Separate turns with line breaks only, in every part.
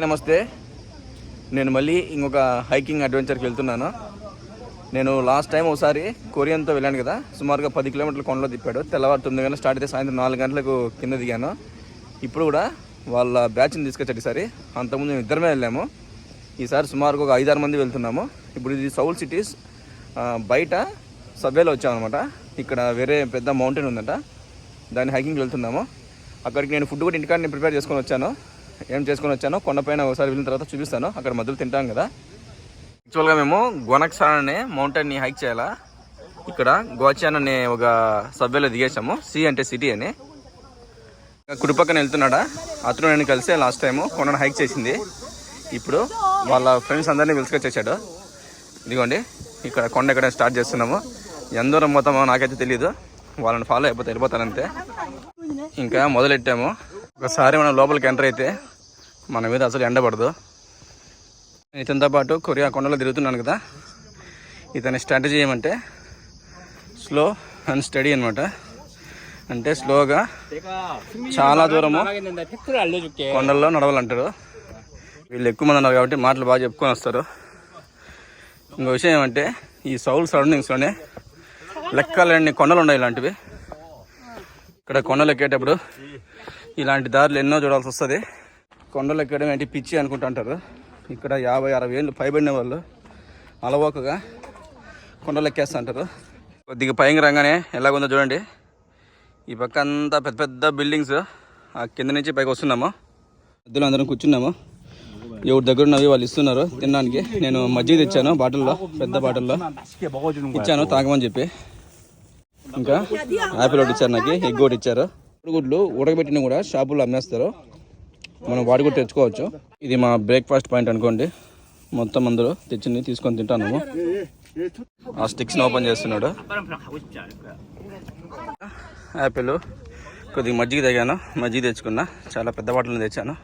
నమస్తే. నేను మళ్ళీ ఇంకొక హైకింగ్ అడ్వెంచర్కి వెళ్తున్నాను. నేను లాస్ట్ టైం ఒకసారి కొరియన్తో వెళ్ళాను కదా సుమారుగా పది కిలోమీటర్ల కొండలో తిప్పాడు. తెల్లవారు తొమ్మిది గంటలు స్టార్ట్ అయితే సాయంత్రం నాలుగు గంటలకు కింద దిగాను. ఇప్పుడు కూడా వాళ్ళ బ్యాచ్ని తీసుకొచ్చాడు ఈసారి. అంతకుముందు మేము ఇద్దరమే వెళ్ళాము. ఈసారి సుమారుగా ఒక ఐదారు మంది వెళ్తున్నాము. ఇప్పుడు ఇది సౌల్ సిటీస్ బయట సబ్వేలో వచ్చామన్నమాట ఇక్కడ వేరే పెద్ద మౌంటైన్ ఉందంట. దాన్ని హైకింగ్కి వెళ్తున్నాము. అక్కడికి నేను ఫుడ్ కూడా ఇంటికాడ నేను ప్రిపేర్ చేసుకొని వచ్చాను. ఏం చేసుకొని వచ్చానో కొండపైన ఒకసారి వెళ్ళిన తర్వాత చూపిస్తాను. అక్కడ మధ్యలో తింటాం కదా. యాక్చువల్గా మేము గొనక్సాన్ అనే మౌంటైన్ని హైక్ చేయాలా? ఇక్కడ గోచాన్ అనే ఒక సబ్వేలో దిగేసాము సి అంటే సిటీ అని. ఇంకా కుడి పక్కన వెళ్తున్నాడా? అతను నేను కలిసే లాస్ట్ టైం కొండను హైక్ చేసింది. ఇప్పుడు వాళ్ళ ఫ్రెండ్స్ అందరినీ పిలుచుకొచ్చేసాడు. ఇదిగోండి ఇక్కడ కొండ ఎక్కడ స్టార్ట్ చేస్తున్నాము. ఎంత దూరం పోతామో నాకైతే తెలియదు వాళ్ళని ఫాలో అయిపోతే వెళ్ళిపోతానంతే. ఇంకా మొదలెట్టాము. ఒకసారి మనం లోపలికి ఎంటర్ అయితే మన మీద అసలు ఎండబడదు ఇతనితో పాటు కొరియా కొండలో తిరుగుతున్నాను కదా. ఇతని స్ట్రాటజీ ఏమంటే స్లో అండ్ స్టడీ అనమాట అంటే స్లోగా చాలా దూరము కొండల్లో నడవాలంటారు. వీళ్ళు ఎక్కువ మంది ఉన్నారు కాబట్టి మాటలు బాగా చెప్పుకొని వస్తారు. ఇంకో విషయం ఏమంటే ఈ సౌల్ సరౌండింగ్స్లోనే లెక్కలేని కొండలు ఉన్నాయి ఇలాంటివి. ఇక్కడ కొండలు ఎక్కేటప్పుడు ఇలాంటి దారులు ఎన్నో చూడాల్సి వస్తుంది. కొండలు ఎక్కడం ఏంటి పిచ్చి అనుకుంటుంటారు. ఇక్కడ యాభై అరవై ఏళ్ళు పైబడిన వాళ్ళు అలవోకగా కొండలు ఎక్కేస్తుంటారు కొద్దిగా భయంకరంగానే ఎలాగుందో చూడండి. ఈ పక్క అంతా పెద్ద పెద్ద బిల్డింగ్స్ ఆ కింద నుంచి పైకి వస్తున్నాము. మధ్యలో అందరం కూర్చున్నాము. ఎవరి దగ్గర ఉన్నవి వాళ్ళు ఇస్తున్నారు తినడానికి. నేను మజ్జిగ తెచ్చాను బాటిల్లో పెద్ద బాటిల్లో. ఇచ్చాను తాగమని చెప్పి. ఇంకా యాపిల్ ఒకటి ఇచ్చారు నాకు ఎగ్ ఒకటి ఇచ్చారు. గుడ్లు ఉడకబెట్టిన కూడా షాపుల్లో అమ్మేస్తారు. మనం వాడి కూడా తెచ్చుకోవచ్చు. ఇది మా బ్రేక్ఫాస్ట్ పాయింట్ అనుకోండి. మొత్తం అందరూ తెచ్చింది తీసుకొని తింటాను ఆ స్టిక్స్ని ఓపెన్ చేస్తున్నాడు. యాపిల్ కొద్దిగా మజ్జిగ తెగాను. మజ్జిగ తెచ్చుకున్నా. చాలా పెద్ద బాటిల్ని తెచ్చాను.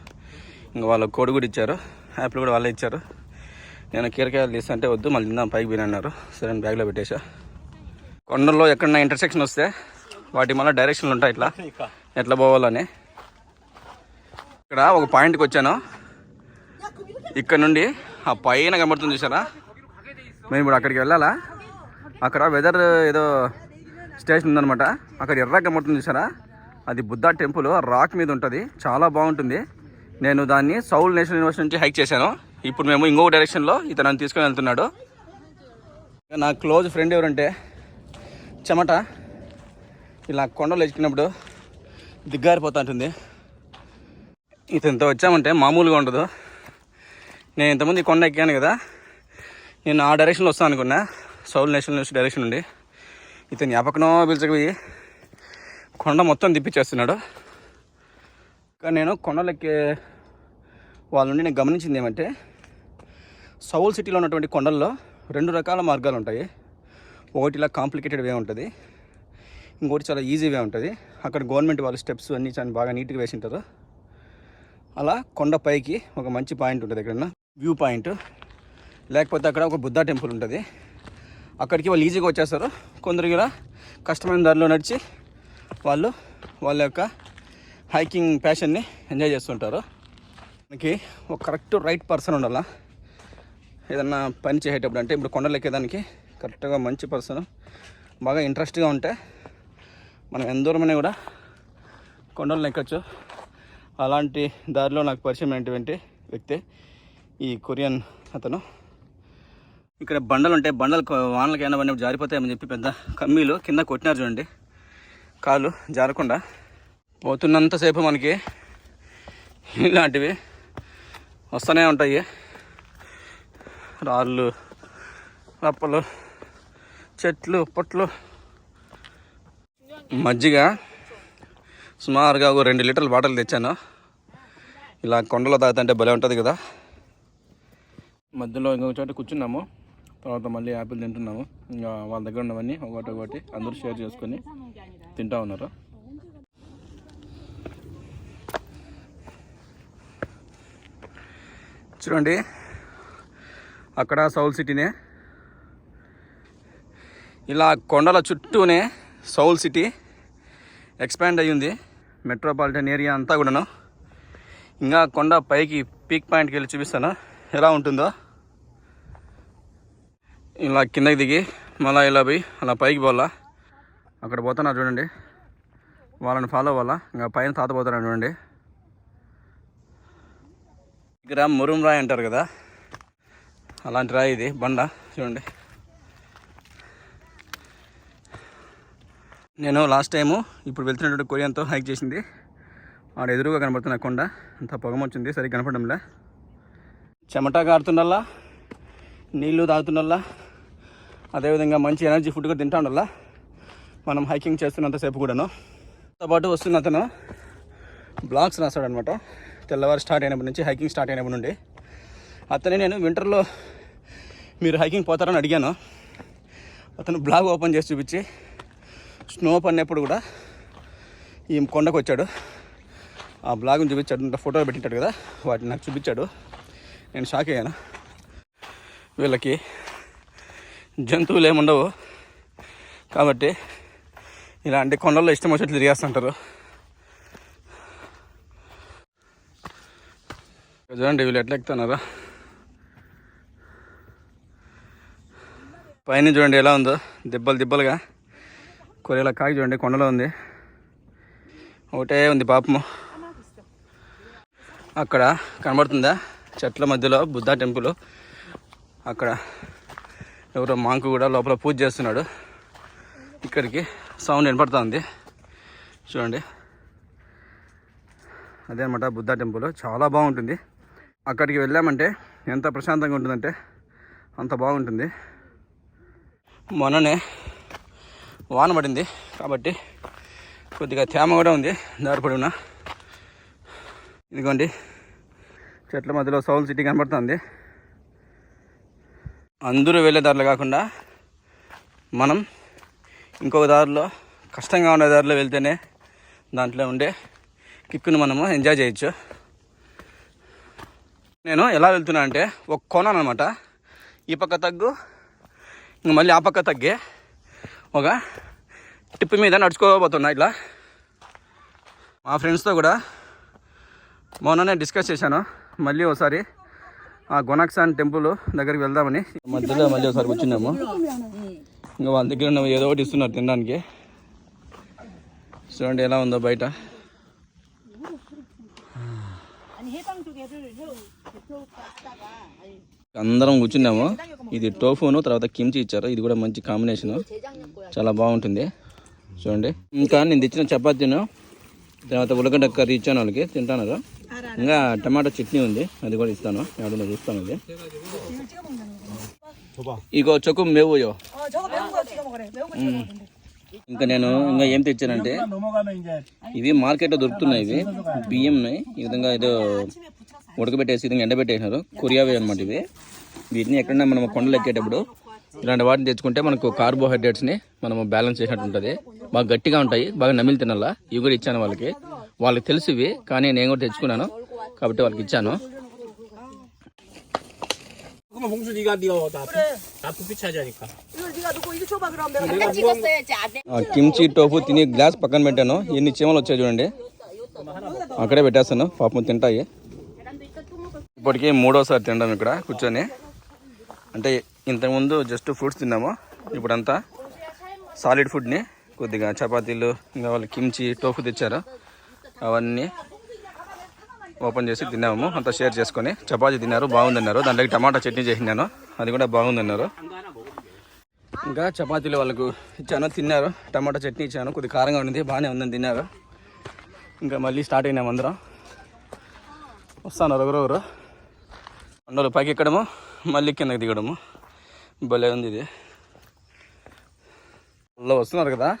ఇంకా వాళ్ళ కోడి కూడా ఇచ్చారు. యాపిల్ కూడా వాళ్ళే ఇచ్చారు. నేను కీరకాయలు తీస్తుంటే వద్దు మళ్ళీ తిందాం. పైకి పోయిన అన్నారు. సరే బ్యాగ్లో పెట్టేశా. కొండల్లో ఎక్కడన్నా ఇంటర్సెక్షన్ వస్తే వాటి మళ్ళీ డైరెక్షన్లు ఉంటాయి ఇట్లా. ఎట్లా పోవాలని. ఇక్కడ ఒక పాయింట్కి వచ్చాను. ఇక్కడ నుండి ఆ పైన కనబడుతుంది చూసారా మేము ఇప్పుడు అక్కడికి వెళ్ళాలా? అక్కడ వెదర్ ఏదో స్టేషన్ ఉందనమాట అక్కడ ఎర్ర కనబడుతుంది చూసారా అది బుద్ధా టెంపుల్ రాక్ మీద ఉంటుంది. చాలా బాగుంటుంది. నేను దాన్ని సౌల్ నేషనల్ యూనివర్సిటీ నుంచి హైక్ చేశాను. ఇప్పుడు మేము ఇంకొక డైరెక్షన్లో ఇతను నన్ను తీసుకొని వెళ్తున్నాడు. నా క్లోజ్ ఫ్రెండ్ ఎవరంటే చెమట. ఇలా కొండలు ఎచ్చుకున్నప్పుడు దిగ్గారిపోతూ ఉంటుంది ఇంత వచ్చామంటే మామూలుగా ఉండదు. నేను ఇంతమంది కొండ ఎక్కాను కదా నేను ఆ డైరెక్షన్లో వస్తాను అనుకున్నా. సౌల్ నేషనల్ యూనివర్సిటీ డైరెక్షన్ నుండి. ఇతను ఎపకనో పిలిచకపోయి కొండ మొత్తం తిప్పించేస్తున్నాడు కానీ నేను కొండలు ఎక్కే వాళ్ళ నుండి నేను గమనించింది ఏమంటే సౌల్ సిటీలో ఉన్నటువంటి కొండల్లో రెండు రకాల మార్గాలు ఉంటాయి. ఒకటి ఇలా కాంప్లికేటెడ్ వే ఉంటుంది. ఇంకోటి చాలా ఈజీ వే ఉంటుంది. అక్కడ గవర్నమెంట్ వాళ్ళు స్టెప్స్ అన్నీ చాలా బాగా నీట్గా వేసి ఉంటారు. అలా కొండ పైకి ఒక మంచి పాయింట్ ఉంటుంది ఎక్కడన్నా. View point. లేకపోతే అక్కడ ఒక బుద్ధా టెంపుల్ ఉంటుంది. అక్కడికి వాళ్ళు ఈజీగా వచ్చేస్తారు. కొందరు కూడా కష్టమైన దారిలో నడిచి వాళ్ళు వాళ్ళ యొక్క హైకింగ్ ప్యాషన్ని ఎంజాయ్ చేస్తుంటారు. మనకి ఒక కరెక్ట్ రైట్ పర్సన్ ఉండాలా? ఏదన్నా పని చేసేటప్పుడు అంటే ఇప్పుడు కొండలు ఎక్కేదానికి కరెక్ట్గా మంచి పర్సన్ బాగా ఇంట్రెస్ట్గా ఉంటే మనం ఎంత దూరమైనా కూడా కొండలను ఎక్కచ్చు. అలాంటి దారిలో నాకు పరిచయం అయినటువంటి వ్యక్తి ఈ కొరియన్ అతను. ఇక్కడ బండలు ఉంటాయి. బండలు వానలకి అయినా పడినప్పుడు జారిపోతాయని చెప్పి పెద్ద కమ్మీలు కింద కొట్టినారు చూడండి. కాళ్ళు జారకుండా. పోతున్నంతసేపు మనకి ఇలాంటివి వస్తూనే ఉంటాయి. రాళ్ళు రప్పలు చెట్లు పొట్లు. మజ్జిగ సుమారుగా ఒక రెండు లీటర్ల బాటిల్ తెచ్చాను. ఇలా కొండలో తాగుతుంటే భలే ఉంటుంది కదా. మధ్యలో ఇంకొక చోట కూర్చున్నాము. తర్వాత మళ్ళీ యాపిల్ తింటున్నాము. ఇంకా వాళ్ళ దగ్గర ఉన్నవన్నీ ఒకటి ఒకటి అందరూ షేర్ చేసుకొని తింటా ఉన్నారు. చూడండి అక్కడ సౌల్ సిటీనే. ఇలా కొండల చుట్టూనే సౌల్ సిటీ ఎక్స్పాండ్ అయ్యింది. మెట్రోపాలిటన్ ఏరియా అంతా కూడాను. ఇంకా కొండ పైకి పీక్ పాయింట్కి వెళ్ళి చూపిస్తాను? ఎలా ఉంటుందో? ఇలా కిందకి దిగి మళ్ళీ ఇలా పోయి అలా పైకి పోవాలా? అక్కడ పోతున్నారు చూడండి. వాళ్ళని ఫాలో అవ్వాలా? ఇంకా పైన తాత పోతున్నారు చూడండి. ఇక్కడ మురుం రాయి అంటారు కదా? అలాంటి రాయి ఇది బండ చూడండి. నేను లాస్ట్ టైము ఇప్పుడు వెళ్తున్నటువంటి కొరియాతో హైక్ చేసింది. ఆడ ఎదురుగా కనబడుతున్న కొండ అంత పొగమొచ్చింది సరిగ్గా కనపడంలే చెమట కారుతుండల్లా నీళ్ళు తాగుతుండల్లా అదేవిధంగా మంచి ఎనర్జీ ఫుడ్ కూడా తింటాండల్లా. మనం హైకింగ్ చేస్తున్నంతసేపు కూడాను. తో పాటు వస్తున్న అతను బ్లాగ్స్ రాస్తాడనమాట. తెల్లవారు స్టార్ట్ అయినప్పటి నుంచి హైకింగ్ స్టార్ట్ అయినప్పటి నుండి. అతనే నేను వింటర్లో మీరు హైకింగ్ పోతారని అడిగాను. అతను బ్లాగ్ ఓపెన్ చేసి చూపించి స్నో పడినప్పుడు కూడా ఈ కొండకు వచ్చాడు. ఆ బ్లాగ్ని చూపించాడు ఫోటోలు పెట్టింటాడు కదా వాటిని నాకు చూపించాడు. నేను షాక్ అయ్యాను. వీళ్ళకి జంతువులు ఏముండవు. కాబట్టి ఇలాంటి కొండల్లో ఇష్టం వచ్చినట్లు తిరిగేస్తుంటారు. చూడండి వీళ్ళు ఎట్లా ఎక్కుతున్నారా. పైన చూడండి ఎలా ఉందో దెబ్బలు దెబ్బలుగా. కొరియలా కాకి చూడండి కొండలో ఉంది. ఒకటే ఉంది పాపము. అక్కడ కనబడుతుందా? చెట్ల మధ్యలో బుద్ధ టెంపుల్. అక్కడ ఎవరో మాంకు కూడా లోపల పూజ చేస్తున్నాడు. ఇక్కడికి సౌండ్ వినపడుతుంది. చూడండి. అదే అనమాట బుద్ధ టెంపుల్. చాలా బాగుంటుంది. అక్కడికి వెళ్ళామంటే ఎంత ప్రశాంతంగా ఉంటుందంటే అంత బాగుంటుంది. మొన్ననే వాన పడింది కాబట్టి కొద్దిగా తేమ కూడా ఉంది దారి ఉన్న ఇదిగోండి చెట్ల మధ్యలో సౌల్ సిటీ కనబడుతుంది. అందరూ వెళ్ళే దారిలో కాకుండా మనం ఇంకొక దారిలో కష్టంగా ఉండే దారిలో వెళ్తేనే దాంట్లో ఉండే కిక్కును మనము ఎంజాయ్ చేయొచ్చు. నేను ఎలా వెళ్తున్నా అంటే ఒక కోణం అనమాట ఈ పక్క తగ్గు ఇంక మళ్ళీ ఆ పక్క తగ్గే. ఒక టిప్ మీద నడుచుకోబోతున్నా ఇట్లా. మా ఫ్రెండ్స్తో కూడా మొన్ననే డిస్కస్ చేశాను. మళ్ళీ ఒకసారి ఆ గొనక్సాన్ టెంపుల్ దగ్గరికి వెళ్దామని. మధ్యలో మళ్ళీ ఒకసారి కూర్చున్నాము. ఇంకా వాళ్ళ దగ్గర ఉన్న ఏదో ఒకటి ఇస్తున్నారు తినడానికి. చూడండి ఎలా ఉందో బయట. అందరం కూర్చున్నాము. ఇది టోఫోను తర్వాత కిమ్చి ఇచ్చారు. ఇది కూడా మంచి కాంబినేషన్. చాలా బాగుంటుంది. చూడండి. ఇంకా నేను తెచ్చిన చపాతీను తర్వాత ఉలగడ్డ కర్రీ ఇచ్చాను వాళ్ళకి. తింటున్నారు? ఇంకా టమాటో చట్నీ ఉంది. అది కూడా ఇస్తాను. ఎవడో చూస్తాను అది ఇగో చొక్కు
మేవు
ఇంకా నేను ఇంకా ఏం తెచ్చానంటే ఇవి మార్కెట్లో దొరుకుతున్నాయి ఇవి. బియ్యం ఈ విధంగా ఏదో ఉడకబెట్టేసి విధంగా ఎండబెట్టేసినారు. కొరియావే అనమాట ఇవి. వీటిని ఎక్కడైనా మనం కొండలు ఎక్కేటప్పుడు ఇలాంటి వాటిని తెచ్చుకుంటే మనకు కార్బోహైడ్రేట్స్ని మనం బ్యాలెన్స్ చేసినట్టు ఉంటుంది. బాగా గట్టిగా ఉంటాయి బాగా నమిలి తినాలా. ఇవి కూడా ఇచ్చాను వాళ్ళకి. వాళ్ళకి తెలుసు ఇవి కానీ నేను కూడా తెచ్చుకున్నాను. కాబట్టి వాళ్ళకి ఇచ్చాను. కిమ్చి టోఫు తిని గ్లాస్ పక్కన పెట్టాను. ఎన్ని చీమలు వచ్చాయి చూడండి. అక్కడే పెట్టేస్తాను. పాపం తింటాయి. ఇప్పటికీ మూడోసారి తినడం ఇక్కడ కూర్చొని. అంటే ఇంతకుముందు జస్ట్ ఫ్రూట్స్ తిన్నాము ఇప్పుడంతా సాలిడ్ ఫుడ్ని కొద్దిగా చపాతీలు ఇంకా వాళ్ళు కిమ్చి టోఫు తెచ్చారు. అవన్నీ ఓపెన్ చేసి తిన్నాము అంతా షేర్ చేసుకొని. చపాతీ తిన్నారు బాగుందన్నారు. దాంట్లోకి టమాటా చట్నీ చేసినాను అది కూడా బాగుందన్నారు. ఇంకా చపాతీలు వాళ్ళకు ఇచ్చాను తిన్నారు. టమాటా చట్నీ ఇచ్చాను కొద్దిగా కారంగా ఉంది బాగానే ఉందని తిన్నారు. ఇంకా మళ్ళీ స్టార్ట్ అయినాము అందరం. వస్తాను ఒకరొకరు కొండలు పైకి ఎక్కడము మళ్ళీ కిందకి దిగడము. భలే ఉంది ఇది. అలా వస్తున్నారు కదా?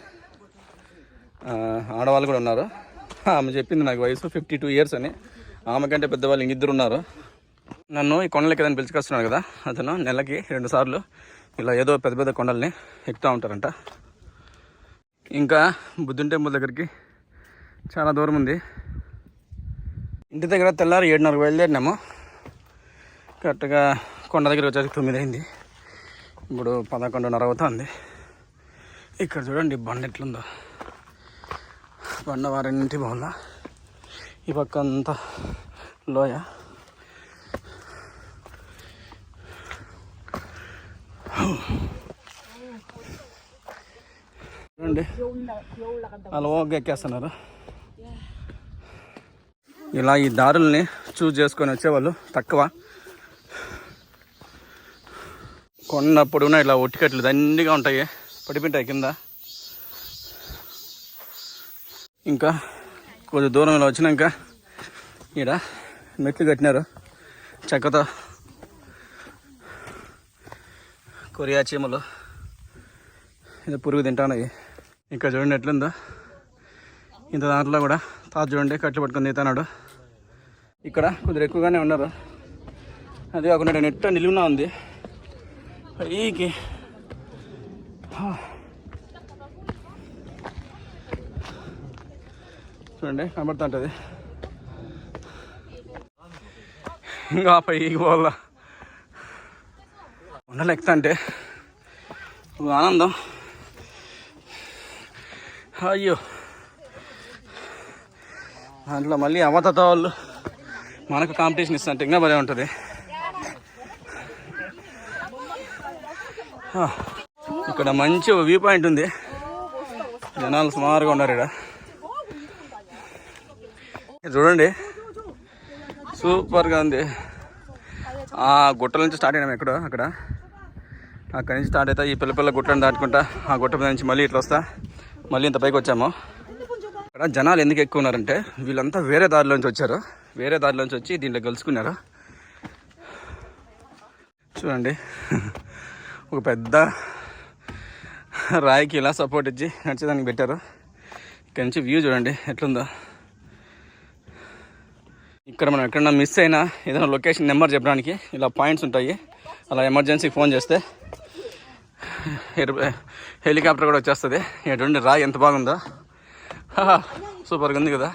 ఆడవాళ్ళు కూడా ఉన్నారు. ఆమె చెప్పింది నాకు వయసు ఫిఫ్టీ టూ ఇయర్స్ అని. ఆమె కంటే పెద్దవాళ్ళు ఇంకిద్దరు ఉన్నారు. నన్ను ఈ కొండలకి ఏదైనా పిలుచుకొస్తున్నాడు కదా? అతను నెలకి రెండు సార్లు ఇలా ఏదో పెద్ద పెద్ద కొండల్ని ఎక్కుతూ ఉంటారంట. ఇంకా బుద్ధుని టెంపుల్ దగ్గరికి చాలా దూరం ఉంది. ఇంటి దగ్గర తెల్లారి ఏడున్నరకు బయలుదేరినాము. కరెక్ట్గా కొండ దగ్గర వచ్చేసి తొమ్మిది అయింది ఇప్పుడు పదకొండున్నర అవుతుంది. ఇక్కడ చూడండి బండ ఎట్లుందో. బండ వారింటి బాగుందా ఈ పక్క అంతా లోయ. చూడండి. వాళ్ళు ఓగ్గా ఎక్కేస్తున్నారు. ఇలా ఈ దారుల్ని చూజ్ చేసుకొని వచ్చేవాళ్ళు తక్కువ. కొండ పొడవునా ఇట్లా ఒట్టికట్లు దండిగా ఉంటాయి. పడిపోయింటాయి కింద. ఇంకా కొద్ది దూరం ఇలా వచ్చినాక ఈడ మెట్లు కట్టినారు. చెక్కతో కొరియా చీమలు ఇది పురుగు తింటానవి ఇక్కడ చూడండి ఎట్లుందో. ఇంత దాంట్లో కూడా తాత చూడండి కట్లు పట్టుకొని తీతాడు ఇక్కడ కొద్దిగా ఎక్కువగానే ఉన్నారు. అది కాకుండా నెట్ నిలువునా ఉంది. పైకి. చూడండి కనబడుతుంటుంది ఇంకా పైకి పోవాలా. ఉండలేకుతా అంటే ఒక ఆనందం. అయ్యో. దాంట్లో మళ్ళీ అవతత వాళ్ళు మనకు కాంపిటీషన్ ఇస్తుంటే ఇంకా భలే ఉంటుంది. ఇక్కడ మంచి వ్యూ పాయింట్ ఉంది. జనాలు సుమారుగా ఉన్నారు ఇక్కడ. చూడండి. సూపర్గా ఉంది. ఆ గుట్టల నుంచి స్టార్ట్ అయినాం ఎక్కడో అక్కడ. అక్కడి నుంచి స్టార్ట్ అవుతా ఈ పిల్ల పిల్ల గుట్టను దాటుకుంటా ఆ గుట్ట మీద నుంచి మళ్ళీ ఇట్లా వస్తా. మళ్ళీ ఇంత పైకి వచ్చాము. ఇక్కడ జనాలు ఎందుకు ఎక్కువ ఉన్నారంటే వీళ్ళంతా వేరే దారిలోంచి వచ్చారు. వేరే దారిలోంచి వచ్చి దీంట్లో కలుసుకున్నారు చూడండి. ఒక పెద్ద రాయికి ఇలా సపోర్ట్ ఇచ్చి నడిచేదానికి పెట్టారు. ఇక్కడ నుంచి వ్యూ చూడండి ఎట్లుందో. ఇక్కడ మనం ఎక్కడన్నా మిస్ అయినా ఏదైనా లొకేషన్ నెంబర్ చెప్పడానికి ఇలా పాయింట్స్ ఉంటాయి. అలా ఎమర్జెన్సీకి ఫోన్ చేస్తే హెలికాప్టర్ కూడా వచ్చేస్తుంది. ఎటువంటి రాయి ఎంత బాగుందో. సూపర్గా ఉంది కదా.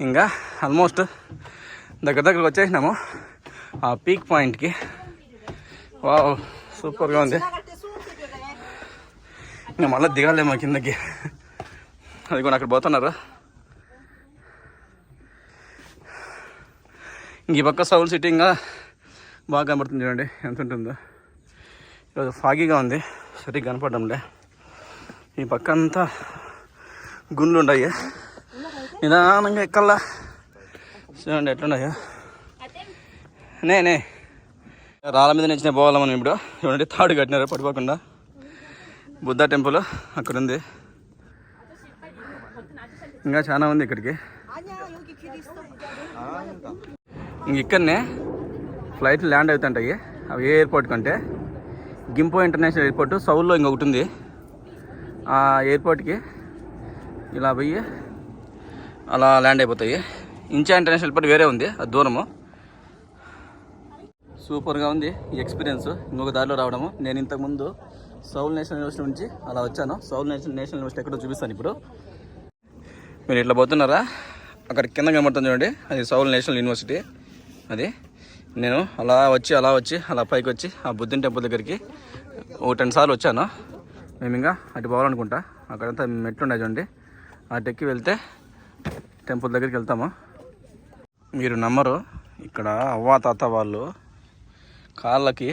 ఇంకా ఆల్మోస్ట్ దగ్గర దగ్గరకు వచ్చేసినాము. ఆ పీక్ పాయింట్కి వావ్ సూపర్గా ఉంది. ఇంకా మళ్ళీ దిగాలేమో కిందకి. అది కూడా అక్కడ పోతున్నారు? ఇంక ఈ పక్క సౌల్ సిటీ ఇంకా బాగా కనబడుతుంది చూడండి ఎంత ఉంటుందో. ఈరోజు ఫాగీగా ఉంది సరిగ్గా కనపడంలే ఈ పక్క అంతా గుండ్లు ఉన్నాయి నిదానంగా ఎక్కల్లా. చూడండి ఎట్లున్నాయో. నే నే. రాళ్ళ మీద నుంచి పోవాలి మనం ఇప్పుడు. ఏమంటే తాడు కట్టినారు పడిపోకుండా. బుద్ధ టెంపుల్ అక్కడ ఉంది. ఇంకా చాలా ఉంది ఇక్కడికి. ఇంక ఇక్కడనే ఫ్లైట్లు ల్యాండ్ అవుతుంటాయి. అవి ఏ ఎయిర్పోర్ట్ కంటే. గింపో ఇంటర్నేషనల్ ఎయిర్పోర్ట్ సౌల్లో ఇంకొకటి ఉంది. ఆ ఎయిర్పోర్ట్కి ఇలా పోయి అలా ల్యాండ్ అయిపోతాయి. ఇంచా ఇంటర్నేషనల్ ఎయిర్పోర్ట్ వేరే ఉంది అది దూరము. సూపర్గా ఉంది ఈ ఎక్స్పీరియన్స్. ఇంకొక దారిలో రావడము. నేను ఇంతకుముందు సౌల్ నేషనల్ యూనివర్సిటీ నుంచి అలా వచ్చాను. సౌల్ నేషనల్ నేషనల్ యూనివర్సిటీ ఎక్కడో చూపిస్తాను ఇప్పుడు. మీరు ఇట్లా పోతున్నారా? అక్కడ కింద కనబడుతుంది చూడండి. అది సౌల్ నేషనల్ యూనివర్సిటీ. అది. నేను అలా వచ్చి అలా వచ్చి అలా పైకి వచ్చి ఆ బుద్ధుని టెంపుల్ దగ్గరికి ఒక రెండు సార్లు వచ్చాను. మేము ఇంకా అటు పోవాలనుకుంటా. అక్కడంతా మెట్లు ఉన్నాయి చూడండి. అటు ఎక్కి వెళ్తే టెంపుల్ దగ్గరికి వెళ్తాము. మీరు నమ్మరు. ఇక్కడ అవ్వ తాత వాళ్ళు కాళ్ళకి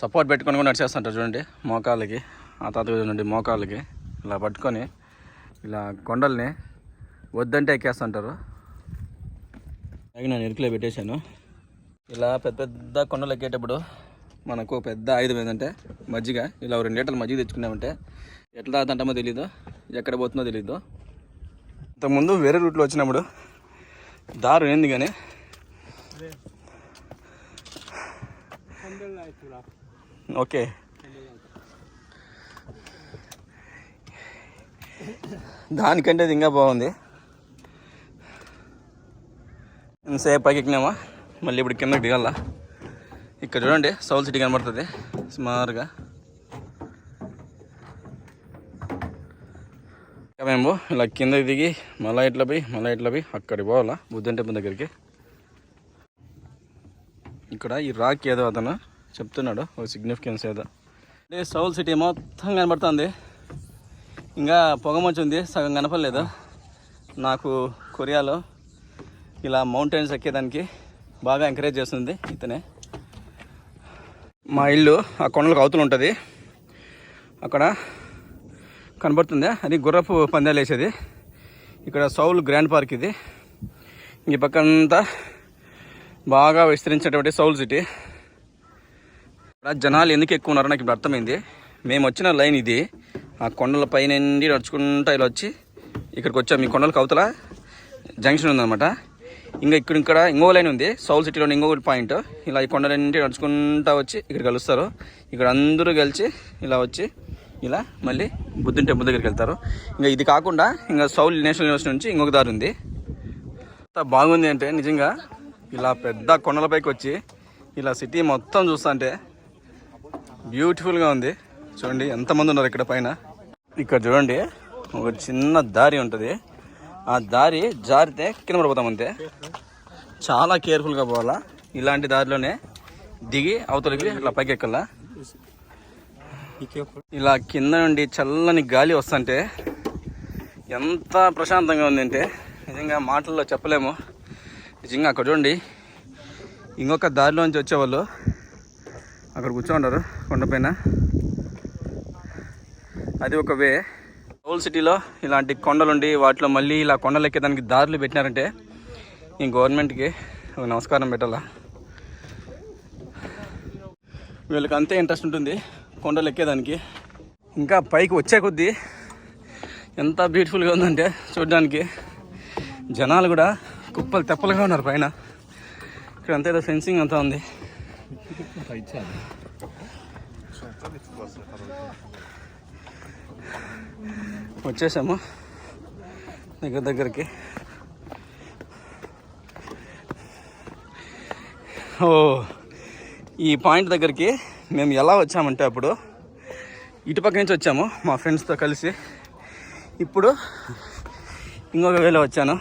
సపోర్ట్ పెట్టుకొని కూడా నడిచేస్తుంటారు చూడండి మోకాళ్ళకి ఆ తాత చూడండి మోకాళ్ళకి. ఇలా పట్టుకొని ఇలా కొండల్ని వద్దంటే ఎక్కేస్తుంటారు. అలాగే నేను ఇరుకులో పెట్టేశాను. ఇలా పెద్ద పెద్ద కొండలు ఎక్కేటప్పుడు మనకు పెద్ద ఆయుధం ఏంటంటే మజ్జిగ. ఇలా రెండు లీటర్లు మజ్జిగ తెచ్చుకున్నామంటే ఎట్లా తాగుతుంటామో తెలీదు ఎక్కడ పోతుందో తెలీదు. ఇంతకుముందు వేరే రూట్లో వచ్చినప్పుడు దారు ఏంది కానీ ఓకే. దానికంటే ఇది ఇంకా బాగుంది. ఇంతసేపు పైకి ఎక్కినామా మళ్ళీ ఇప్పుడు కిందకి దిగాల? ఇక్కడ చూడండి సౌల్ సిటీ కనబడుతుంది. సుమారుగా. మేము ఇలా కిందకి దిగి మళ్ళీ ఇట్లా పోయి మళ్ళీ ఇట్లా పోయి అక్కడికి పోవాలా? బుద్ధన్ టెంపుల్ దగ్గరికి. ఇక్కడ ఈ రాక్ ఏదో అతను చెప్తున్నాడు. ఒక సిగ్నిఫికెన్స్ ఏదో. అంటే సౌల్ సిటీ మొత్తం కనబడుతుంది. ఇంకా పొగ ఉంది సగం కనపడలేదు. నాకు కొరియాలో ఇలా మౌంటైన్స్ ఎక్కేదానికి బాగా ఎంకరేజ్ చేస్తుంది ఇతనే. మా ఇల్లు ఆ కొండలకు అవతల ఉంటుంది. అక్కడ కనబడుతుంది. అది గుర్రపు పందాలు వేసేది. ఇక్కడ సౌల్ గ్రాండ్ పార్క్ ఇది. ఈ పక్కంతా బాగా విస్తరించేటువంటి సౌల్ సిటీ. జనాలు ఎందుకు ఎక్కువ ఉన్నారో నాకు ఇప్పుడు అర్థమైంది. మేము వచ్చిన లైన్ ఇది. ఆ కొండల పైన నడుచుకుంటా ఇలా వచ్చి ఇక్కడికి వచ్చాము మీ కొండలకు అవతల జంక్షన్ ఉందన్నమాట. ఇంకా ఇక్కడ ఇక్కడ ఇంకో లైన్ ఉంది. సౌల్ సిటీలో ఇంకొకటి పాయింట్. ఇలా ఈ కొండలన్నింటి నడుచుకుంటా వచ్చి ఇక్కడ కలుస్తారు. ఇక్కడ అందరూ కలిసి ఇలా వచ్చి ఇలా మళ్ళీ బుద్ధుని టెంపుల్ దగ్గరికి వెళ్తారు. ఇంకా ఇది కాకుండా ఇంకా సౌల్ నేషనల్ యూనివర్సిటీ నుంచి ఇంకొక దారి ఉంది. బాగుంది అంటే నిజంగా ఇలా పెద్ద కొండలపైకి వచ్చి ఇలా సిటీ మొత్తం చూస్తా అంటే బ్యూటిఫుల్గా ఉంది. చూడండి ఎంతమంది ఉన్నారు ఇక్కడ పైన? ఇక్కడ చూడండి ఒక చిన్న దారి ఉంటుంది. ఆ దారి జారితే కింద పడిపోతాం అంతే. చాలా కేర్ఫుల్గా పోవాలా? ఇలాంటి దారిలోనే దిగి అవతలికి ఇట్లా పైకి ఎక్కాలా ఇలా కింద నుండి చల్లని గాలి వస్తుంటే ఎంత ప్రశాంతంగా ఉందంటే నిజంగా మాటల్లో చెప్పలేము. నిజంగా అక్కడ చూడండి ఇంకొక దారిలోంచి వచ్చేవాళ్ళు అక్కడ కూర్చోండారు కొండపైన. అది ఒక వే. ఓల్డ్ సిటీలో ఇలాంటి కొండలుండి వాటిలో మళ్ళీ ఇలా కొండలు ఎక్కేదానికి దారులు పెట్టినారంటే ఈ గవర్నమెంట్కి ఒక నమస్కారం పెట్టాలా? వీళ్ళకి అంతే ఇంట్రెస్ట్ ఉంటుంది కొండలు ఎక్కేదానికి ఇంకా పైకి వచ్చే కొద్దీ ఎంత బ్యూటిఫుల్గా ఉందంటే చూడడానికి జనాలు కూడా కుప్పలు తెప్పలుగా ఉన్నారు పైన. ఇక్కడ అంతా ఏదో ఫెన్సింగ్ అంతా ఉంది. వచ్చేసాము. దగ్గర దగ్గరికి. ఓ ఈ పాయింట్ దగ్గరికి మేము ఎలా వచ్చామంటే అప్పుడు ఇటుపక్క నుంచి వచ్చాము మా ఫ్రెండ్స్తో కలిసి. ఇప్పుడు ఇంకొక వేళ వచ్చాను.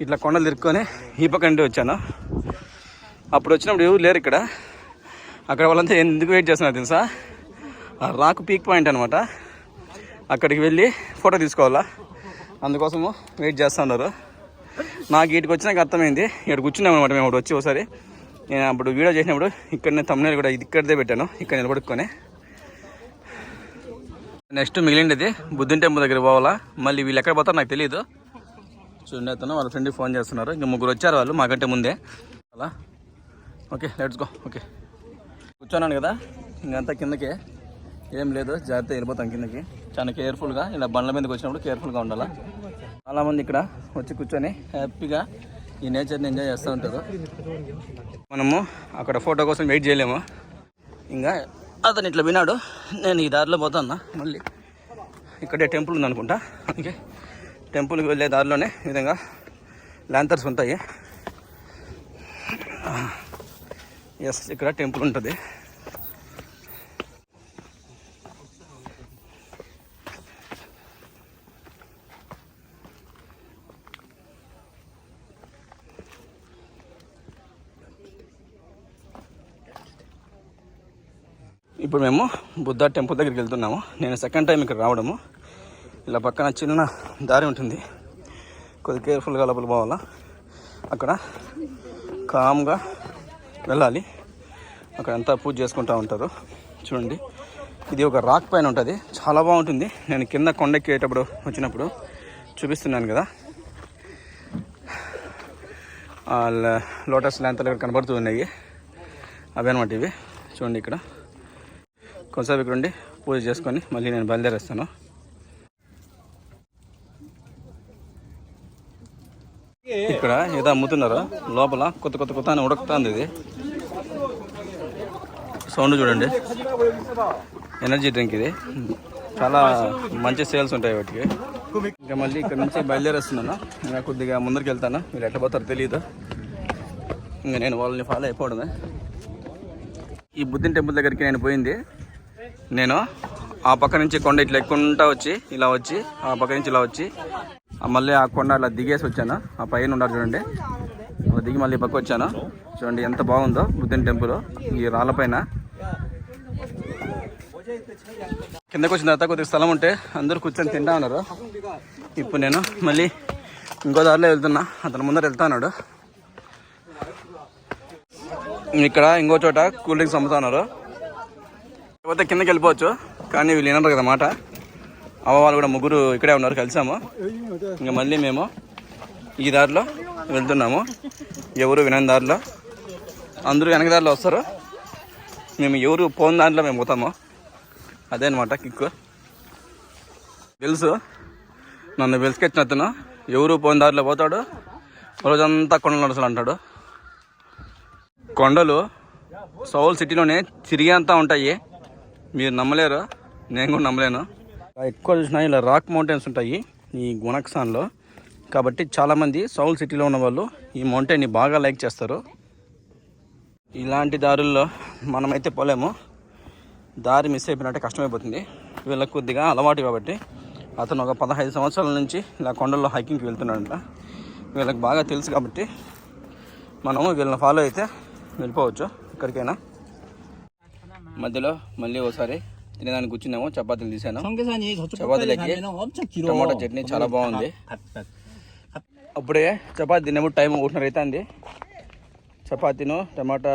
ఇట్లా కొండలు తిరుక్కొని ఈ పక్క నుండి వచ్చాను. అప్పుడు వచ్చినప్పుడు ఎవరు లేరు ఇక్కడ. అక్కడ వాళ్ళంతా ఎందుకు వెయిట్ చేస్తున్నారు తెలుసా? ఆ రాక్ పీక్ పాయింట్ అనమాట అక్కడికి వెళ్ళి ఫోటో తీసుకోవాలా? అందుకోసము వెయిట్ చేస్తున్నారు. నాకు వీటికి వచ్చినాక అర్థమైంది. ఇక్కడ కూర్చున్నాం అనమాట మేము అప్పుడు వచ్చి ఒకసారి నేను అప్పుడు వీడియో చేసినప్పుడు ఇక్కడనే తమ్ముళ్ళు కూడా ఇది ఇక్కడదే పెట్టాను. ఇక్కడ నిలబడుకొని. నెక్స్ట్ మిగిలిండేది బుద్ధుని టెంపుల్ దగ్గర పోవాలా? మళ్ళీ వీళ్ళు ఎక్కడ పోతారో నాకు తెలియదు చూడండి అతను వాళ్ళ ఫ్రెండ్కి ఫోన్ చేస్తున్నారు. ఇంకా ముగ్గురు వచ్చారు వాళ్ళు మాకంటే ముందే. అలా. Okay let's go okay. కూర్చున్నాను కదా ఇంకంతా కిందకే. ఏం లేదు జాగ్రత్త వెళ్ళిపోతాం కిందకి. చాలా కేర్ఫుల్గా ఇలా బండ్ల మీదకి వచ్చినప్పుడు కేర్ఫుల్గా ఉండాలా? చాలామంది ఇక్కడ వచ్చి కూర్చొని హ్యాపీగా ఈ నేచర్ని ఎంజాయ్ చేస్తూ ఉంటారు. మనము అక్కడ ఫోటో కోసం వెయిట్ చేయలేము. ఇంకా అతను ఇట్లా విన్నాడు నేను ఈ దారిలో పోతాను మళ్ళీ ఇక్కడే టెంపుల్ ఉందనుకుంటా. అందుకే టెంపుల్కి వెళ్ళే దారిలోనే ఈ విధంగా ల్యాంతర్స్ ఉంటాయి. ఎస్ ఇక్కడ టెంపుల్ ఉంటుంది. ఇప్పుడు మేము బుద్ధ టెంపుల్ దగ్గరికి వెళ్తున్నాము. నేను సెకండ్ టైం ఇక్కడ రావడము. ఇలా పక్కన చిన్న దారి ఉంటుంది. కొద్దిగా కేర్ఫుల్గా లోపల పోవాలా. అక్కడ కామ్గా వెళ్ళాలి. అక్కడ అంతా పూజ చేసుకుంటూ ఉంటారు. చూడండి. ఇది ఒక రాక్ పైన ఉంటుంది. చాలా బాగుంటుంది. నేను కింద కొండెక్కేటప్పుడు వచ్చినప్పుడు చూపిస్తున్నాను కదా. లోటస్ ల్యాంతలు ఇక్కడ కనబడుతూ ఉన్నాయి. అవి అనమాట ఇవి. చూడండి ఇక్కడ. కొంతసేపు ఇక్కడ ఉండి పూజ చేసుకొని మళ్ళీ నేను బయలుదేరేస్తాను. ఇక్కడ ఏదో అమ్ముతున్నారు? లోపల కొత్త కొత్త కొత్త అని ఉడకతాంది ఇది. సౌండ్ చూడండి. ఎనర్జీ డ్రింక్ ఇది. చాలా మంచి సేల్స్ ఉంటాయి వాటికి. ఇంకా మళ్ళీ ఇక్కడ నుంచి బయలుదేరేస్తున్నాను. ఇంకా కొద్దిగా ముందరికి వెళ్తాను. మీరు ఎట్లా పోతారో తెలియదు ఇంకా నేను వాళ్ళని ఫాలో అయిపోవడమే. ఈ బుద్ధిని టెంపుల్ దగ్గరికి నేను పోయింది. నేను ఆ పక్క నుంచి కొండ ఇట్లా ఎక్కుంటా వచ్చి ఇలా వచ్చి ఆ పక్క నుంచి ఇలా వచ్చి. మళ్ళీ ఆ కొండ అలా దిగేసి వచ్చాను. ఆ పైన ఉన్నారు చూడండి. అలా దిగి మళ్ళీ పక్క వచ్చాను. చూడండి ఎంత బాగుందో బుద్ధుని టెంపుల్ ఈ రాళ్ళపైన కిందకు వచ్చిన తర్వాత కొద్దిగా స్థలం ఉంటే అందరూ కూర్చొని తింటా ఉన్నారు. ఇప్పుడు నేను మళ్ళీ ఇంకో దారిలో వెళ్తున్నా. అతను ముందర వెళ్తా ఉన్నాడు. ఇక్కడ ఇంకో చోట కూల్ డ్రింక్స్ అమ్ముతున్నారు లేకపోతే కిందకి వెళ్ళిపోవచ్చు. కానీ వీళ్ళు వినరు కదా మాట. అమ్మ వాళ్ళు కూడా ముగ్గురు ఇక్కడే ఉన్నారు కలిసాము. ఇంకా మళ్ళీ మేము ఈ దారిలో వెళ్తున్నాము. ఎవరు వినని దారిలో. అందరూ వెనక దారిలో వస్తారు. మేము ఎవరు పోని దాంట్లో మేము పోతాము. అదే అనమాట కిక్కు. తెలుసు. నన్ను వెలుసుకెచ్చిన అతను ఎవరు పోని దారిలో పోతాడు. రోజంతా కొండలు నడుచులు అంటాడు. కొండలు సౌల్ సిటీలోనే తిరిగేంతా ఉంటాయి. మీరు నమ్మలేరు. నేను కూడా నమ్మలేను. ఎక్కువ చూసినా ఇలా రాక్ మౌంటైన్స్ ఉంటాయి ఈ గుణక్సాన్లో. కాబట్టి చాలామంది సౌల్ సిటీలో ఉన్న వాళ్ళు ఈ మౌంటైన్ని బాగా లైక్ చేస్తారు. ఇలాంటి దారుల్లో మనమైతే పోలేము. దారి మిస్ అయిపోయినట్టే కష్టమైపోతుంది. వీళ్ళకి కొద్దిగా అలవాటు కాబట్టి అతను ఒక పదహైదు సంవత్సరాల నుంచి ఇలా కొండల్లో హైకింగ్కి వెళ్తున్నాడంట. వీళ్ళకి బాగా తెలుసు కాబట్టి మనము వీళ్ళని ఫాలో అయితే వెళ్ళిపోవచ్చు ఎక్కడికైనా. మధ్యలో మళ్ళీ ఒకసారి తినేదానికి కూర్చున్నాము చపాతీలు తీసాను.
చపాతీలకి
టమాటా చట్నీ చాలా బాగుంది. అప్పుడే చపాతి తినేము టైం ఒకటిన్నర అవుతుంది చపాతీను టమాటా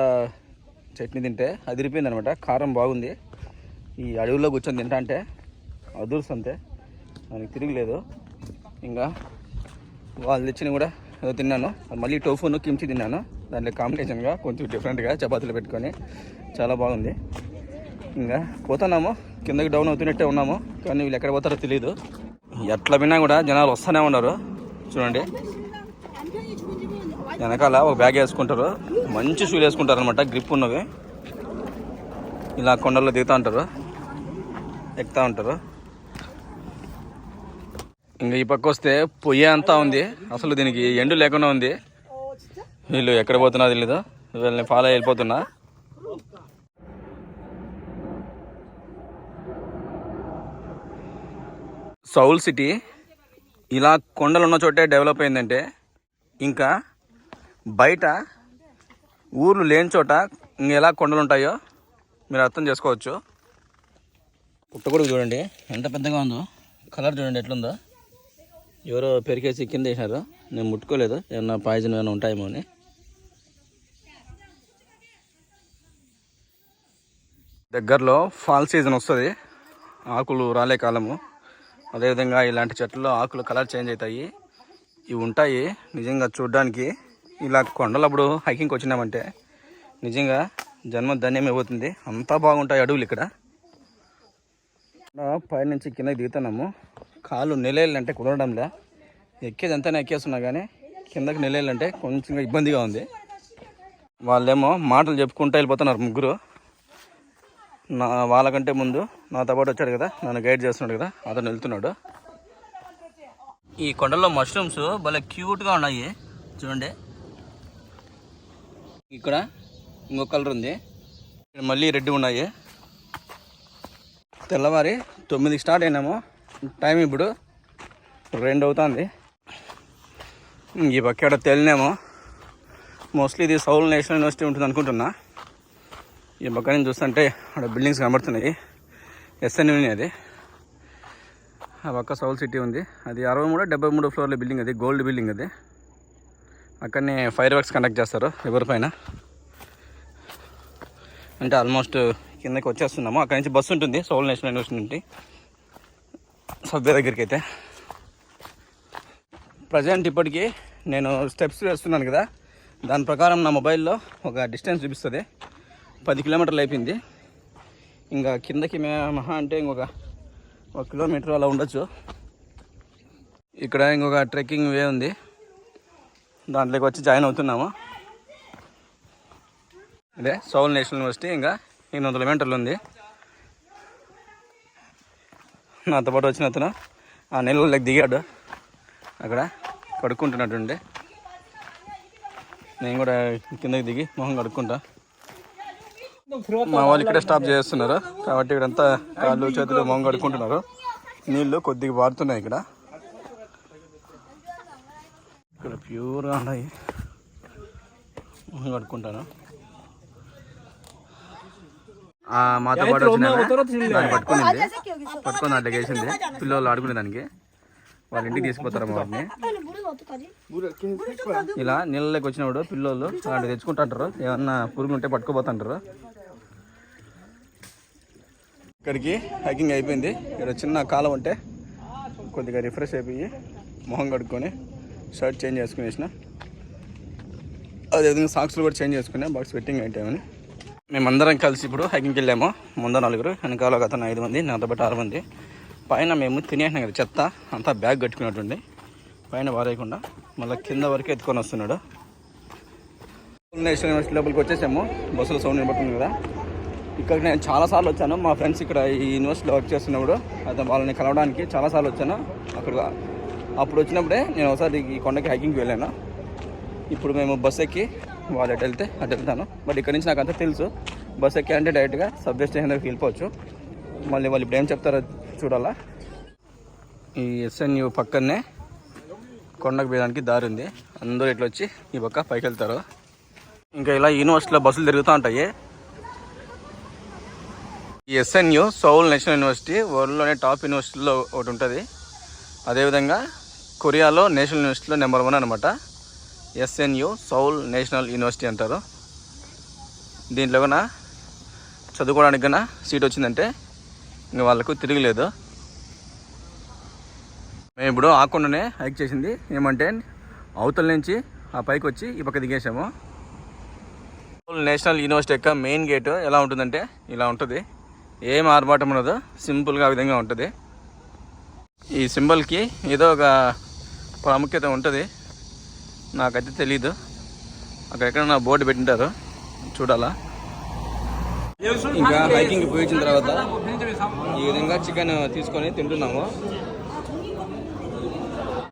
చట్నీ తింటే అదిరిపోయింది అనమాట కారం బాగుంది. ఈ అడవుల్లో కూర్చొని తింటా అంటే అదుర్స్ అంతే. దానికి తిరగలేదు. ఇంకా వాళ్ళు తెచ్చిన కూడా ఏదో తిన్నాను. మళ్ళీ టోఫును కిమ్చి తిన్నాను. దాంట్లో కాంబినేషన్గా కొంచెం డిఫరెంట్గా చపాతీలు పెట్టుకొని. చాలా బాగుంది. ఇంకా పోతున్నాము. కిందకి డౌన్ అవుతున్నట్టే ఉన్నాము. కానీ వీళ్ళు ఎక్కడ పోతారో తెలియదు ఎట్లా విన్నా కూడా జనాలు వస్తూనే ఉన్నారు. చూడండి. వెనకాల ఒక బ్యాగ్ వేసుకుంటారు. మంచి షూలు వేసుకుంటారు అనమాట గ్రిప్ ఉన్నవి. ఇలా కొండల్లో దిగుతూ ఉంటారు. ఎక్కుతూ ఉంటారు. ఇంకా ఈ పక్క వస్తే పొయ్యి అంతా ఉంది. అసలు దీనికి ఎండు లేకుండా ఉంది. వీళ్ళు ఎక్కడ పోతున్నా తెలీదు. వీళ్ళని ఫాలో అయిపోతున్నా సౌల్ సిటీ ఇలా కొండలు ఉన్న చోటే డెవలప్ అయిందంటే ఇంకా బయట ఊర్లు లేని చోట ఇంక ఎలా కొండలు ఉంటాయో మీరు అర్థం చేసుకోవచ్చు. పుట్టగొడుగు చూడండి ఎంత పెద్దగా ఉందో కలర్ చూడండి ఎట్లుందో. ఎవరో పెరికేసి కింద వేసినారు నేను ముట్టుకోలేదు ఏమన్నా పాయిజన్ ఏమైనా ఉంటాయేమో అని. దగ్గరలో ఫాల్ సీజన్ వస్తుంది. ఆకులు రాలే కాలము. అదేవిధంగా ఇలాంటి చెట్లలో ఆకులు కలర్ చేంజ్ అవుతాయి. ఇవి ఉంటాయి నిజంగా చూడడానికి. ఇలా కొండలప్పుడు హైకింగ్కి వచ్చినామంటే నిజంగా జన్మ ధన్యం అయిపోతుంది అంతా బాగుంటాయి అడవులు ఇక్కడ. ఇక్కడ పైనుంచి కిందకి దిగుతున్నాము. కాళ్ళు నిలేయాలంటే కుదరడంలే. ఎక్కేది ఎంతైనా ఎక్కేస్తున్నా కానీ కిందకి నిలేయాలంటే కొంచెం ఇబ్బందిగా ఉంది. వాళ్ళేమో మాటలు చెప్పుకుంటూ వెళ్ళిపోతున్నారు ముగ్గురు. నా వాళ్ళకంటే ముందు నాతో పాటు వచ్చాడు కదా నన్ను గైడ్ చేస్తున్నాడు కదా అతను వెళ్తున్నాడు. ఈ కొండల్లో మష్రూమ్స్ భలే క్యూట్గా ఉన్నాయి. చూడండి. ఇక్కడ ఇంకో కలర్ ఉంది. ఇక్కడ మళ్ళీ రెడ్ ఉన్నాయి. తెల్లవారి తొమ్మిదికి స్టార్ట్ అయినాము. టైం ఇప్పుడు రెండు అవుతుంది. ఈ పక్క తెలినేమో. మోస్ట్లీ ఇది సౌల్ నేషనల్ యూనివర్సిటీ ఉంటుంది అనుకుంటున్నా. ఈ పక్క నుంచి చూస్తుంటే అక్కడ బిల్డింగ్స్ కనబడుతున్నాయి. ఎస్ఎన్యూని అది. ఆ పక్క సౌల్ సిటీ ఉంది. అది అరవై మూడు డెబ్బై మూడు ఫ్లోర్ల బిల్డింగ్ అది గోల్డ్ బిల్డింగ్ అది. అక్కడనే ఫైర్ వర్క్స్ కండక్ట్ చేస్తారు ఎవరిపైన అంటే ఆల్మోస్ట్ కిందకి వచ్చేస్తున్నాము. అక్కడి నుంచి బస్సు ఉంటుంది సౌల్ నేషనల్ యూనివర్సిటీ నుండి. సబ్వే దగ్గరికి అయితే. ప్రజెంట్ ఇప్పటికి నేను స్టెప్స్ వేస్తున్నాను కదా. దాని ప్రకారం నా మొబైల్లో ఒక డిస్టెన్స్ చూపిస్తుంది. పది కిలోమీటర్లు అయిపోయింది. ఇంకా కిందకి మే మహా అంటే ఇంకొక ఒక కిలోమీటర్ అలా ఉండొచ్చు. ఇక్కడ ఇంకొక ట్రెక్కింగ్ వే ఉంది. దాంట్లోకి వచ్చి జాయిన్ అవుతున్నాము. ఇదే సౌల్ నేషనల్ యూనివర్సిటీ ఇంకా ఎనిమిది వందల మీటర్లు ఉంది. నాతో పాటు వచ్చిన అతను ఆ నెలలోకి దిగాడు. అక్కడ కడుక్కుంటున్నట్టుండి. నేను కూడా కిందకి దిగి మొహం కడుక్కుంటా. మా వాళ్ళు ఇక్కడ స్టాప్ చేస్తున్నారు. కాబట్టి ఇక్కడంతా కాళ్ళు చేతులు మొంగడుకుంటున్నారు. నీళ్ళు కొద్దిగా వాడుతున్నాయి ఇక్కడ. ఇక్కడ ప్యూర్ ఉన్నాయి. మొంగడుకుంటాను. మాతో పాటు వచ్చిన దాన్ని పట్టుకునింది పట్టుకొని దాంట్లో వేసింది పిల్లలు ఆడుకునే దానికి. వాళ్ళ ఇంటికి తీసుకుపోతారు మా
వాటిని
ఇలా నీళ్ళలోకి వచ్చినప్పుడు పిల్లలు అలాంటి తెచ్చుకుంటుంటారు ఏమన్నా పురుగులు ఉంటే పట్టుకుపోతుంటారు ఇక్కడికి హైకింగ్ అయిపోయింది. ఇక్కడ చిన్న కాలం ఉంటే కొద్దిగా రిఫ్రెష్ అయిపోయి మొహం కడుక్కొని షర్ట్ చేంజ్ చేసుకునేసిన. అదేవిధంగా సాక్స్లు కూడా చేంజ్ చేసుకునే బాక్స్ ఫిట్టింగ్ అయిటామని మేమందరం కలిసి ఇప్పుడు హైకింగ్కి వెళ్ళాము. ముందు నలుగురు వెనకాల ఒక అతను ఐదు మంది నాతో పాటు ఆరు మంది. పైన మేము తినేసినాం కదా చెత్త అంతా బ్యాగ్ కట్టుకున్నట్టుండి పైన వారేయకుండా మళ్ళీ కింద వరకు ఎత్తుకొని వస్తున్నాడు. నేషనల్ యూనివర్సిటీ లోపలికి వచ్చేసాము. బస్సులో సౌండ్ వినబడుతుంది కదా. ఇక్కడ నేను చాలాసార్లు వచ్చాను. మా ఫ్రెండ్స్ ఇక్కడ ఈ యూనివర్సిటీలో వర్క్ చేస్తున్నప్పుడు అతను వాళ్ళని కలవడానికి చాలాసార్లు వచ్చాను. అక్కడ అప్పుడు వచ్చినప్పుడే నేను ఒకసారి ఈ కొండకి హైకింగ్కి వెళ్ళాను. ఇప్పుడు మేము బస్ ఎక్కి వాళ్ళు అటు వెళ్తే అటు వెళ్తాను. బట్ ఇక్కడ నుంచి నాకు అంతా తెలుసు. బస్ ఎక్కి అంటే డైరెక్ట్గా సబ్జెక్ట్ స్టేషన్ దగ్గరికి వెళ్ళిపోవచ్చు. మళ్ళీ వాళ్ళు ఇప్పుడు ఏం చెప్తారో చూడాలా? ఈ ఎస్ఎన్యు పక్కనే కొండకు పోయడానికి దారి ఉంది. అందరూ ఇట్లా వచ్చి ఈ పక్క పైకి వెళ్తారు. ఇంకా ఇలా యూనివర్సిటీలో బస్సులు తిరుగుతూ ఉంటాయి. ఎస్ఎన్యు సౌల్ నేషనల్ యూనివర్సిటీ వరల్డ్లోనే టాప్ యూనివర్సిటీలో ఒకటి ఉంటుంది. అదేవిధంగా కొరియాలో నేషనల్ యూనివర్సిటీలో నెంబర్ వన్ అనమాట ఎస్ఎన్యు సౌల్ నేషనల్ యూనివర్సిటీ అంటారు. దీంట్లో కన్నా చదువుకోవడానికి కన్నా సీట్ వచ్చిందంటే ఇంక వాళ్ళకు తిరగలేదు. మేము ఇప్పుడు ఆకుండానే హైక్ చేసింది. ఏమంటే అవతల నుంచి ఆ పైకి వచ్చి ఈ పక్క దిగేసాము నేషనల్ యూనివర్సిటీ యొక్క మెయిన్ గేట్ ఎలా ఉంటుందంటే ఇలా ఉంటుంది. ఏం ఆర్భాటం ఉండదు. సింపుల్గా ఆ విధంగా ఉంటుంది. ఈ సింబల్కి ఏదో ఒక ప్రాముఖ్యత ఉంటుంది. నాకైతే తెలీదు. అక్కడెక్కడ బోర్డు పెట్టింటారు. చూడాలా? ఇంకా హైకింగ్ పోయి తర్వాత ఈ విధంగా చికెన్ తీసుకొని తింటున్నాము.